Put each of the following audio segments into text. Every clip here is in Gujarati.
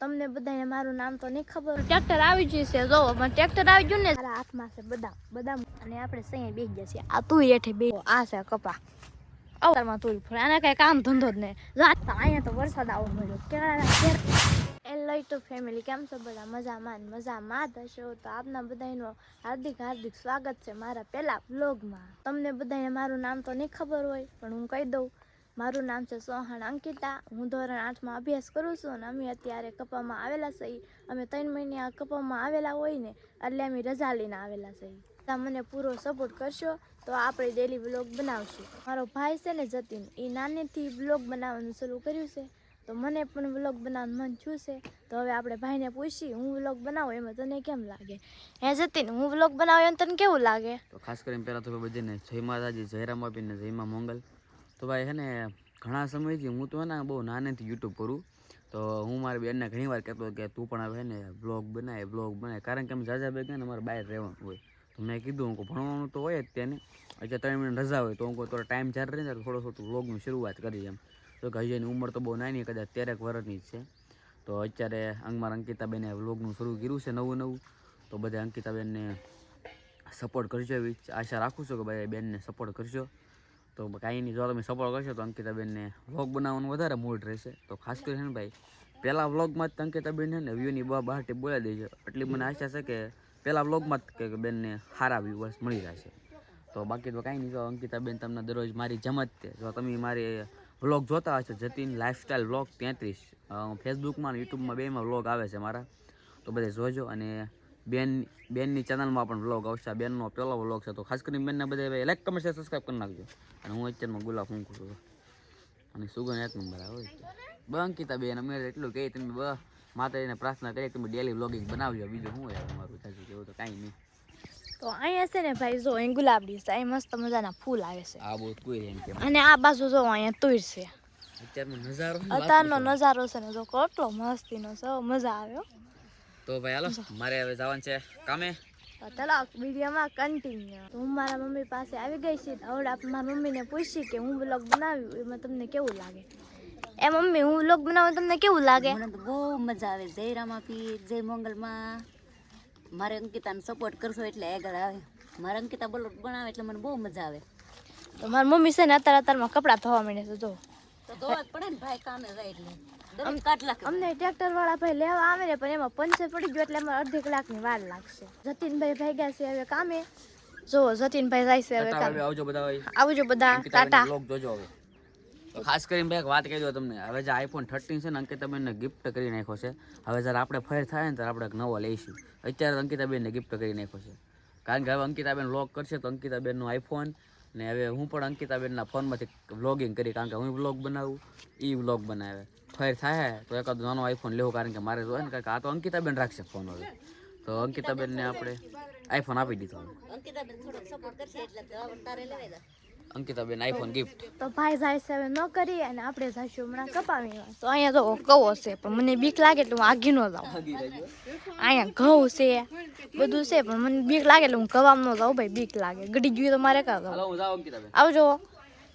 તમને બધાને મારું નામ તો નહીં ખબર. ટ્રેક્ટર આવી ગયું છે જો પણ ટ્રેક્ટર આવી ગયું ને. મારા હાથમાં છે બદામ બદામ. અને આપણે સહી બેસી ગયા છીએ. આ તું હેઠે બે આ છે કપા. અવતારમાં તું ફરે. આના કઈ કામ ધંધો જ નહીં. જો તો અહીંયા તો વરસાદ આવો મળ્યો એ લઈ તો ફેમિલી કેમ છો બધા? મજામાં મજામાં હશો? તો આપના બધાનું હાર્દિક હાર્દિક સ્વાગત છે મારા પહેલા બ્લોગમાં તમને બધાને મારું નામ તો નહીં ખબર હોય પણ હું કહી દઉં. મારું નામ છે સોહણ અંકિતા. હું ધોરણ આઠમાં અભ્યાસ કરું છું અને અમે અત્યારે કપામાં આવેલા છીએ. અમે ત્રણ મહિને કપામાં આવેલા હોય ને, એટલે અમે રજા લઈને આવેલા છીએ. મને પૂરો સપોર્ટ કરશો તો આપણે ડેલી વ્લોગ બનાવશું. મારો ભાઈ છે ને જતીન એ નાનેથી વ્લોગ બનાવવાનું શરૂ કર્યું છે. તો મને પણ વ્લોગ બનાવવાનું મન થયું છે. તો હવે આપણે ભાઈને પૂછી હું વ્લોગ બનાવું? એમાં તને કેમ લાગે? હે જતીન, હું વ્લોગ બનાવ્યો તને કેવું લાગે? તો ખાસ કરીને પહેલાં તો બધાને જય માતાજી, જય રામાપી ને જય મંગલ. તો ભાઈ હે ને, ઘણા સમયથી હું તો હે ને બહુ નાનેથી યુટ્યુબ કરું. તો હું મારી બેનને ઘણી વાર કહેતો કે તું પણ હવે ને બ્લોગ બનાય બ્લોગ બનાય. કારણ કે અમે જાજા બે ને અમારે બહાર રહેવાનું હોય. તો મેં કીધું હું ભણવાનું તો હોય જ તેને. અત્યારે ત્રણ મહિને રજા હોય તો હું થોડો ટાઈમ જ્યારે રહે ત્યારે થોડો થોડું બ્લોગની શરૂઆત કરી એમ. તો કે હજી એની ઉંમર તો બહુ નાની કદાચ તેરેક વર્ષની જ છે. તો અત્યારે અંગમાર અંકિતાબેને વ્લોગનું શરૂ કર્યું છે નવું નવું. તો બધા અંકિતાબેનને સપોર્ટ કરજો એવી આશા રાખું છું કે ભાઈ બેનને સપોર્ટ કરજો. તો કાંઈ નહીં, જો તમે સપોર્ટ કરશો તો અંકિતાબેનને વ્લોગ બનાવવાનું વધારે મૂડ રહેશે. તો ખાસ કરીને ભાઈ, પહેલા વ્લોગમાં જ અંકિતાબેન છે ને વ્યૂની બા ટીપ બોલાવી દેજો. એટલી મને આશા છે કે પહેલા વ્લોગમાં જ કે બેનને સારા વ્યૂવર્સ મળી જશે તો બાકી તો કાંઈ નહીં, જો અંકિતાબેન તમને દરરોજ મારી જેમ જ તે જો તમે મારી વ્લોગ જોતા હશો, જતીન લાઇફસ્ટાઈલ વ્લોગ તેત્રીસ. ફેસબુકમાં અને યુટ્યુબમાં બેમાં વ્લોગ આવે છે મારા. તો બધે જોજો અને બેન બેનની ચેનલમાં પણ વ્લોગ આવશે. આ બેનનો પહેલો વ્લોગ છે. તો ખાસ કરીને બેનને બધા લાઈક કમેન્ટ શેર સબસ્ક્રાઈબ કરી નાખજો. અને હું અત્યારમાં ગુલાબ હું કરું અને સુગન એક નંબર આવે. બ અંકિતા બેન અમે એટલું કહે તમે બ માતાજીને પ્રાર્થના કરીએ તમે ડેલી વ્લોગિંગ બનાવજો. બીજું શું હોય? અમારું થશે કેવું તો કાંઈ નહીં. તો અહીંયા છે ને ભાઈ જો અહીં ગુલાબડી છે. અહીં મસ્ત મજાના ફૂલ આવે છે. આ બહુ કોઈ એમ કે. અને આ બાજુ જો અહીંયા તુર છે. અત્યારનો નજારો અત્યારનો નજારો છે ને જો કેટલો મસ્તીનો છે મજા આવે હો. તો ભાઈ હાલો મારે હવે જવાનું છે કામે. ચલો વિડીયોમાં કન્ટિન્યુ હું મારા મમ્મી પાસે આવી ગઈ છું. તો હવે આપણે મારા મમ્મીને પૂછી કે હું બ્લોગ બનાવ્યું એમાં તમને કેવું લાગે? એ મમ્મી હું બ્લોગ બનાવું તમને કેવું લાગે? મને તો બહુ મજા આવે. જય રામાપી જય મંગલમાં. મારે અંકિતાને સપોર્ટ કરશો એટલે આગળ આવે. મારે અંકિતા બ્લોગ બનાવે એટલે મને બહુ મજા આવે. તો મારી મમ્મી છે ને અત્યારે અત્યારમાં કપડાં ધોવા માંડે છે જો. તો ધોવા જ પડે ને ભાઈ કામે જાય એટલે કાઢ લાગે અમને ટ્રેક્ટર વાળા ભાઈ લેવા આવે ને પણ એમાં પંચર પડી ગયો એટલે અમારે અડધી કલાકની વાર લાગશે. જતીનભાઈ ભાગ્યા છે હવે કામે. જો જતીનભાઈ જાય છે હવે કામે. આવજો બધા આવજો બધા ટાટા. જોજો હવે. ખાસ કરીને ભાઈ એક વાત કહી દો તમને. હવે જે આઈફોન થર્ટીન છે ને અંકિતાબેનને ગિફ્ટ કરી નાખ્યો છે. હવે જ્યારે આપણે ફેર થાય ને ત્યારે આપણે એક નવો લઈશું. અત્યારે તો અંકિતાબેનને ગિફ્ટ કરી નાખ્યો છે. કારણ કે હવે અંકિતાબેન લોક કરશે તો અંકિતાબેનનો આઈફોન ને હવે હું પણ અંકિતાબેનના ફોનમાંથી વ્લોગિંગ કરી કારણ કે હું વ્લોગ બનાવું એ વ્લોગ બનાવે. ફેર થાય તો એકાદ નાનો આઈફોન લેવો કારણ કે મારે જોઈએ ને કારણ કે આ તો અંકિતાબેન રાખશે ફોન હવે. તો અંકિતાબેનને આપણે આઈફોન આપી દીધો અંકિતાબેન આઈફોન ગિફ્ટ તો ભાઈ જાય છે હવે ન કરી અને આપણે જઈશું હમણાં કપાવી તો અહીંયા તો કવો છે પણ મને બીક લાગે એટલે હું આગી ન જાઉં. અહીંયા ઘઉં છે. બધું છે પણ મને બીક લાગે એટલે હું કવામ ન જાઉં ભાઈ બીક લાગે. ગડી ગયું તો મારે કાં જાઉં? આવજો.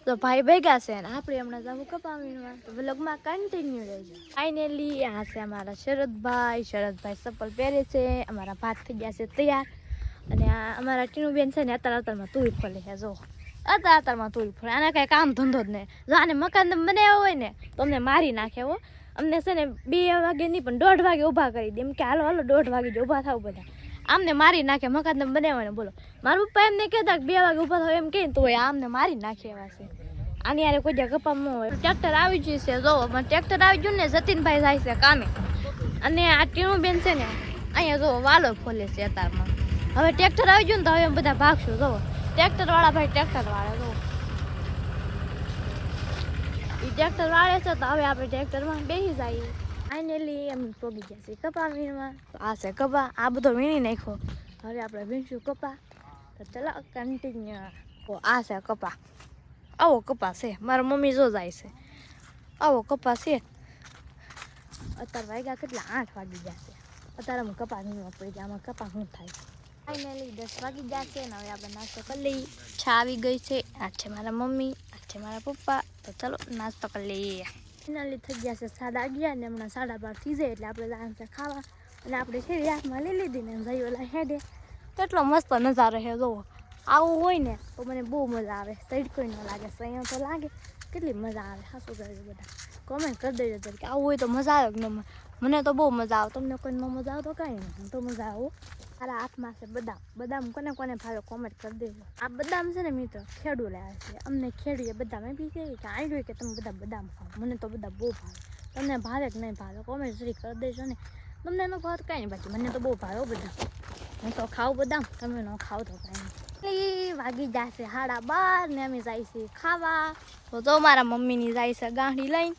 તો ભાઈ ભેગા છે ને આપણે હમણાં જાવું કપાવીમાં તો વ્લોગમાં કન્ટિન્યુ રહેજો. ફાઇનલી આ છે અમારા શરદભાઈ. શરદભાઈ ચપ્પલ પહેરે છે અમારા ભાત થઈ ગયા છે તૈયાર. અને આ અમારા ટીનુબેન છે ને અત્યારે અત્યારમાં તું ફળે છે જો. અત્યારે અત્યારમાં તું ફળે આને કાંઈ કામ ધંધો જ નહીં. જો આને મકાન બનાવ્યો હોય ને તો અમને મારી નાખે હો. અમને છે ને બે વાગે નહીં પણ દોઢ વાગે ઊભા કરી દે. એમ કે હાલો હાલો દોઢ વાગે જ ઊભા થાવ બધા. આમને મારી નાખે મકાન બનાવ્યો બોલો. મારા પપ્પા એમને કહેતા કે બે વાગે ઊભા થાય એમ કહે તો આમને મારી નાખે એવા છે. આની યારે કોઈ જગ્યા કપામ ન હોય. ટ્રેક્ટર આવી ગયું છે, જો પણ ટ્રેક્ટર આવી ગયું ને જતીનભાઈ જાય છે કામે. અને આ ટીણું બેન છે ને, અહીંયા જો વાલો ખોલે છે અત્યારમાં હવે ટ્રેક્ટર આવી ગયું ને તો હવે બધા ભાગશું, જો. ટ્રેક્ટર વાળા ભાઈ ટ્રેક્ટર વાળા જો ટ્રેક્ટર વાળે છે તો હવે આપણે ટ્રેક્ટરમાં બેસી જઈએ. ફાઇનલી એમ પોગી ગયા છે કપા વીણવા તો આ છે કપા, આ બધો વીણી નાખ્યો. હવે આપણે વીણશું કપા. તો ચલો કન્ટિન્યુ આ છે કપા. આવો કપા છે. મારા મમ્મી જો જાય છે. આવો કપા છે. અત્યારે વાગ્યા કેટલા? આઠ વાગી ગયા છે. અત્યારે અમે કપા વીણવા પડી ગયા આમાં કપા શું થાય? ફાઇનલી દસ વાગી ગયા છે ને હવે આપણે નાસ્તો કરી લઈએ. છા આવી ગઈ છે. આ છે મારા મમ્મી, આ છે મારા પપ્પા. તો ચલો, નાસ્તો કરી લઈએ. ફિનાલી થઈ ગયા છે સાડા અગિયાર ને હમણાં સાડા બાર થઈ જાય એટલે આપણે છે ખાવા. અને આપણે છે હાથમાં લઈ લીધી ને જઈ ઓલા હેડે. કેટલો મસ્ત નજારો છે જોવો આવું હોય ને, તો મને બહુ મજા આવે. તડકો ન લાગે સૈયા તો લાગે. કેટલી મજા આવે હા શું કરજો બધા. કોમેન્ટ કરી દેજો તરીકે કે આવું હોય તો મજા આવે ન મને તો બહુ મજા આવે. તમને કોઈ ન મજા આવે તો કાંઈ નહીં તો મજા આવું. મારા હાથમાં છે બદામ. બદામ કોને કોને ભાવે કોમેન્ટ કરી દેજો. આ બદામ છે ને મિત્રો ખેડૂ લાવે છે. અમને બદામ. એમ કહીએ કે આંડ્યું કે તમે બધા બદામ ખાવ મને તો બધા બહુ ભાવે. તમને ભાવે કે નહીં ભાવે? કોમેન્ટ સુધી કરી દેજો ને. તમને એનો ભાવ કાંઈ નહીં, બાકી મને તો બહુ ભાવ્યો બધા હું તો ખાઉં બદામ, તમે ન ખાવ તો કાંઈ નહીં. વાગી જશે. સાડા બાર ને અમે જઈશું ખાવા. તો તો મારા મમ્મીની જાય છે ગાંઠી લઈને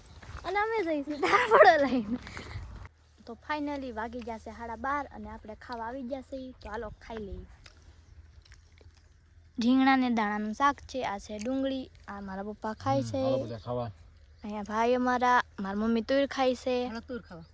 અને અમે જઈશું ડાબડો લઈને. તો ફાઇનલી વાગી જશે સાડા બાર અને આપણે ખાવા આવી જશે. તો હાલો ખાઈ લઈએ. રીંગણા ને દાણાનું શાક છે આ છે ડુંગળી આ મારા પપ્પા ખાય છે. અહીંયા ભાઈ અમારા મારા મમ્મી તુર ખાય છે. તુર ખાવા.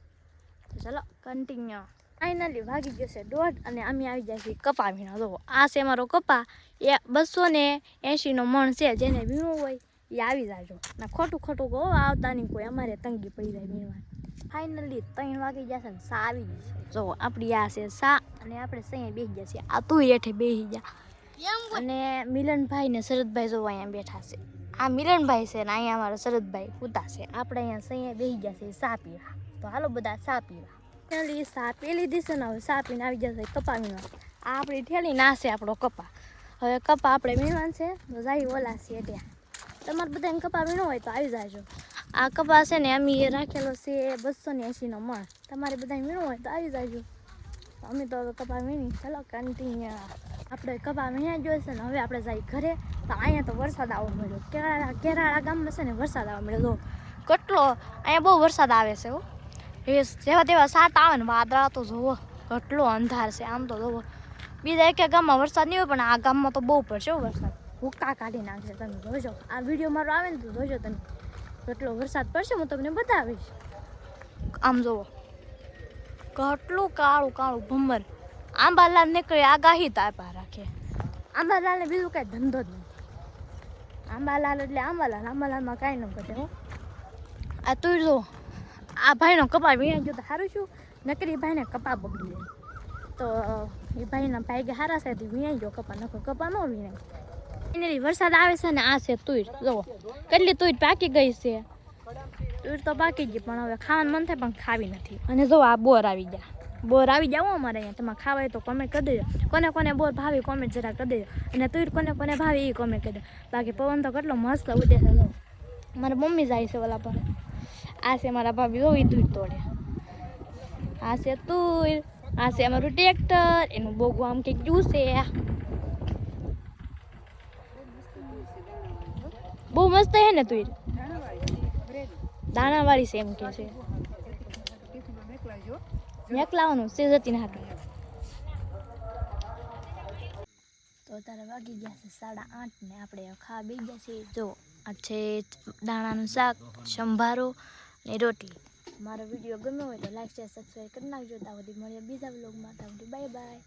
તો ચલો કન્ટિન્યુ ફાઇનલી વાગી જશે દોઢ અને અમે આવી જાય છે કપા વીણો જોવો આ છે મારો કપા. એ બસો ને એંશીનો મણ છે જેને વીણવું હોય એ આવી જાજો. ને ખોટું ખોટું કહો આવતા નહીં કોઈ અમારે તંગી પડી જાય વીણવાની. ફાઇનલી ત્રણ વાગી જશે ને સા આવી જશે જો આપણી આ છે સા અને આપણે સહી બેસી જશે આ તું હેઠે બેસી જા. અને મિલનભાઈ ને શરદભાઈ જો અહીંયા બેઠા છે. આ મિલનભાઈ છે ને અહીંયા અમારા શરદભાઈ પૂતા છે. આપણે અહીંયા સહી બેસી જશે સા પીવા. તો હાલો બધા સા પીવા. પેલી સાપી લીધી છે ને હવે સાપીને આવી જશે કપા મીણવા આ આપણી ઠેલી ના છે આપણો કપા. હવે કપા આપણે વીણવાનું છે, તો જાય ઓલા છે ત્યાં. તમારે બધાને કપા વીણો હોય તો આવી જાજો. આ કપા છે ને અમે રાખેલો છે બસો ને એંશીનો મણ. તમારે બધાને મીણવો હોય તો આવી જાજો. અમે તો હવે કપા વીણી. ચાલો કન્ટિન્યુ આપણે કપા વીણ્યા જોઈશે ને હવે આપણે જઈએ ઘરે. તો અહીંયા તો વરસાદ આવવા મળ્યો કેરાળા કેરાળા ગામમાં છે ને વરસાદ આવવા મળ્યો કેટલો અહીંયા બહુ વરસાદ આવે છે હો. એ જેવા તેવા સાત આવે ને વાદળા તો જોવો કેટલો અંધાર છે આમ તો જોવો. બીજા એક ગામમાં વરસાદ નહીં હોય પણ આ ગામમાં તો બહુ પડશે વરસાદ. હુક્કા કાઢી નાખશે તમે જોજો. આ વીડિયો મારો આવે ને તો જોજો તમે. કેટલો વરસાદ પડશે હું તમને બતાવીશ. આમ જોવો. કેટલું કાળું કાળું ભમર. આંબાલાલ નીકળે આગાહી તાપા રાખે. આંબાલાલને બીજું કાંઈ ધંધો જ નથી. આંબાલાલ એટલે આંબાલાલ આંબાલાલમાં કાંઈ ન કરે હો. આ તું જો આ ભાઈનો કપા વીણા ગયો તો સારું શું નકરી ભાઈને કપા બગડી જાય. તો એ ભાઈના ભાઈ છે તે વીણાઈ ગયો કપા નખો કપા ન વીણાય. એની વરસાદ આવે છે ને આ છે તુર જો કેટલી તુર પાકી ગઈ છે. તુર તો પાકી ગઈ પણ હવે ખાવાનું મન થાય પણ ખાવી નથી. અને જો આ બોર આવી ગયા. બોર આવી જાવ અમારે અહીંયા. તમારે ખાવાય તો કોમેન્ટ કરી દેજો. કોને કોને બોર ભાવી કોમેન્ટ જરા કરી દેજો. અને તુર કોને કોને ભાવી એ કોમેન્ટ કરી દેજો. બાકી પવન તો કેટલો મસ્ત ઉડે છે મારા મમ્મી જાય છે ઓલા પર આ છે મારા ભાભી હોય દૂધ તોડે. આ છે તુર આ અમારું ટ્રેક્ટર, એનું બોગું આમ કંઈક જ્યું છે બહુ મસ્ત હે ને તુર? દાણાવાળી છે એમ કે છે. મેકલાવાનું છે જતી ના તો અત્યારે વાગી ગયા છે સાડા આઠ ને આપણે ખાવા બેસી ગયા છીએ. જો, આ છે દાણાનું શાક, સંભારો ને રોટલી મારો વીડિયો ગમ્યો હોય તો લાઈક શેર સબસ્ક્રાઈબ કરી નાખજો. ત્યાં સુધી મળીએ બીજા વ્લોગમાં. ત્યાં સુધી બાય બાય